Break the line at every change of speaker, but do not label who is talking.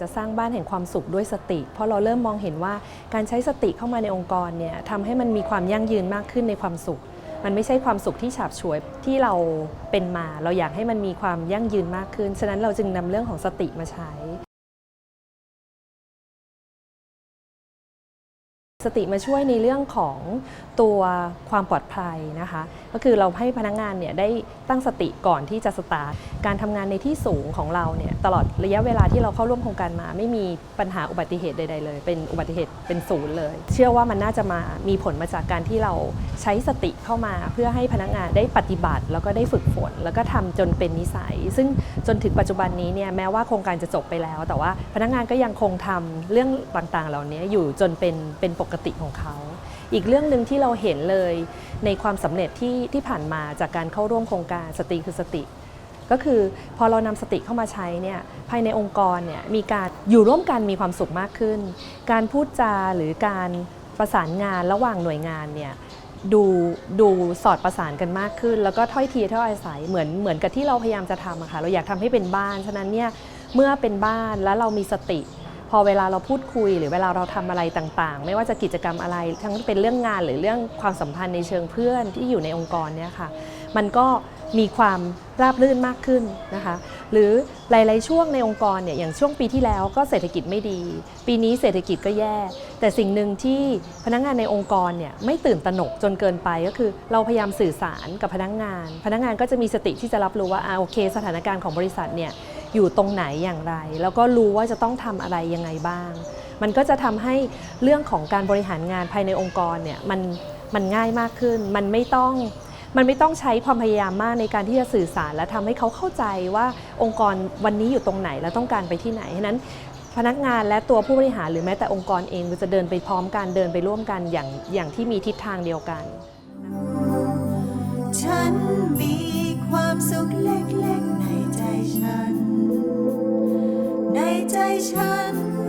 จะสร้างบ้านแห่งความสุขด้วยสติ เพราะเราเริ่มมองเห็นว่าการใช้สติเข้ามาในองค์กรเนี่ยทำให้มันมีความยั่งยืนมากขึ้นในความสุข มันไม่ใช่ความสุขที่ฉาบฉวยที่เราเป็นมา เราอยากให้มันมีความยั่งยืนมากขึ้น ฉะนั้นเราจึงนำเรื่องของสติมาใช้ สติมาช่วยในเรื่องของตัวความปลอดภัยนะคะ ก็คือเราให้พนักงานเนี่ยได้ตั้งสติก่อนที่จะสตาร์ทการทำงานในที่สูงของเราเนี่ยตลอดระยะเวลาที่เราเข้าร่วมโครงการมา ไม่มีปัญหาอุบัติเหตุใด ๆ เลย เป็นอุบัติเหตุเป็นศูนย์เลย เชื่อว่ามันน่าจะมามีผลมาจากการที่เราใช้สติเข้ามา เพื่อให้พนักงานได้ปฏิบัติ แล้วก็ได้ฝึกฝน แล้วก็ทำจนเป็นนิสัย ซึ่งจนถึงปัจจุบันนี้เนี่ยแม้ว่าโครงการจะจบไปแล้ว แต่ว่าพนักงานก็ยังคงทำเรื่องต่างๆ เหล่านี้อยู่จนเป็นเป็นปกติของเขา อีกเรื่องหนึ่งที่เราเห็นเลยในความสำเร็จที่ที่ผ่านมาจากการเข้าร่วมโครงการสติคือสติ ก็คือพอเรานำสติเข้ามาใช้เนี่ยภายในองค์กรเนี่ยมีการอยู่ร่วมกันมีความสุขมากขึ้น การพูดจาหรือการประสานงานระหว่างหน่วยงานเนี่ยดูดูสอดประสานกันมากขึ้น แล้วก็ถ้อยทีถ้อยอาศัยเหมือนเหมือนกับที่เราพยายามจะทำอะค่ะเราอยากทำให้เป็นบ้าน ฉะนั้นเนี่ยเมื่อเป็นบ้านแล้วเรามีสติ พอเวลาเราพูดคุยหรือเวลาเราทำอะไรต่างๆ ไม่ว่าจะกิจกรรมอะไร ทั้งเป็นเรื่องงานหรือเรื่องความสัมพันธ์ในเชิงเพื่อนที่อยู่ในองค์กรเนี่ยค่ะ มันก็มีความราบรื่นมากขึ้นนะคะ หรือหลาย ๆ ช่วงในองค์กรเนี่ยอย่างช่วงปีที่แล้วก็เศรษฐกิจไม่ดี ปีนี้เศรษฐกิจก็แย่ แต่สิ่งหนึ่งที่พนักงานในองค์กรเนี่ยไม่ตื่นตระหนกจนเกินไปก็คือ เราพยายามสื่อสารกับพนักงาน พนักงานก็จะมีสติที่จะรับรู้ว่าอ่าโอเค สถานการณ์ของบริษัทเนี่ย อยู่ตรงไหนอย่างไร แล้วก็รู้ว่าจะต้องทำอะไรยังไงบ้าง มันก็จะทำให้เรื่องของการบริหารงานภายในองค์กรเนี่ยมันมันง่ายมากขึ้น มันไม่ต้องมันไม่ต้องใช้ความพยายามมากในการที่จะสื่อสาร และทำให้เขาเข้าใจว่าองค์กรวันนี้อยู่ตรงไหนและต้องการไปที่ไหนฉะนั้น พนักงานและตัวผู้บริหารหรือแม้แต่องค์กรเองจะเดินไปพร้อมกันเดินไปร่วมกันอย่างอย่างที่มีทิศทางเดียวกัน
ฉันมี ใจฉัน